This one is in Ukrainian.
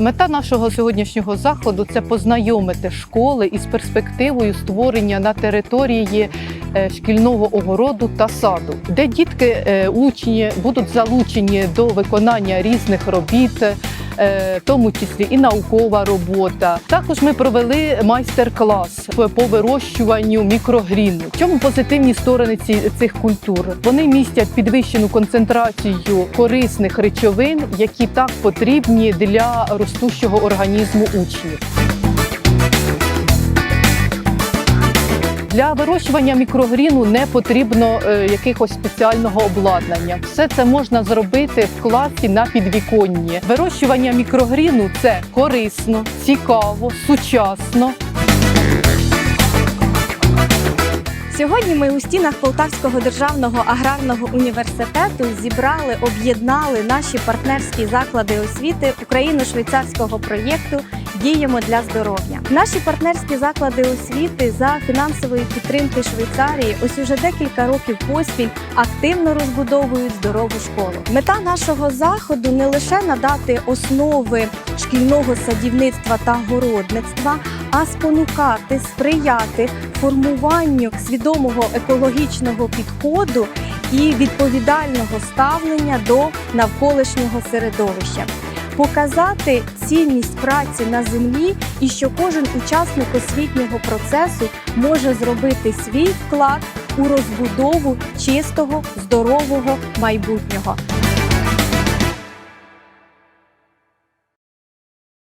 Мета нашого сьогоднішнього заходу це познайомити школи із перспективою створення на території е, шкільного огороду та саду, де дітки, е, учні будуть залучені до виконання різних робіт. Е, В тому числі і наукова робота. Також ми провели майстер-клас по вирощуванню мікрогріну. В чому позитивні сторони ці, цих культур? Вони містять підвищену концентрацію корисних речовин, які так потрібні для ростущого організму учнів. Для вирощування мікрогріну не потрібно е, якихось спеціального обладнання. Все це можна зробити в класі на підвіконні. Вирощування мікрогріну це корисно, цікаво, сучасно. Сьогодні ми у стінах Полтавського державного аграрного університету зібрали, об'єднали наші партнерські заклади освіти Україно-швейцарського проєкту Діємо для здоров'я. Наші партнерські заклади освіти за фінансової підтримки Швейцарії ось уже декілька років поспіль активно розбудовують здорову школу. Мета нашого заходу не лише надати основи шкільного садівництва та городництва, а спонукати, сприяти формуванню свідомого екологічного підходу і відповідального ставлення до навколишнього середовища. Показати цінність праці на землі і що кожен учасник освітнього процесу може зробити свій вклад у розбудову чистого, здорового майбутнього.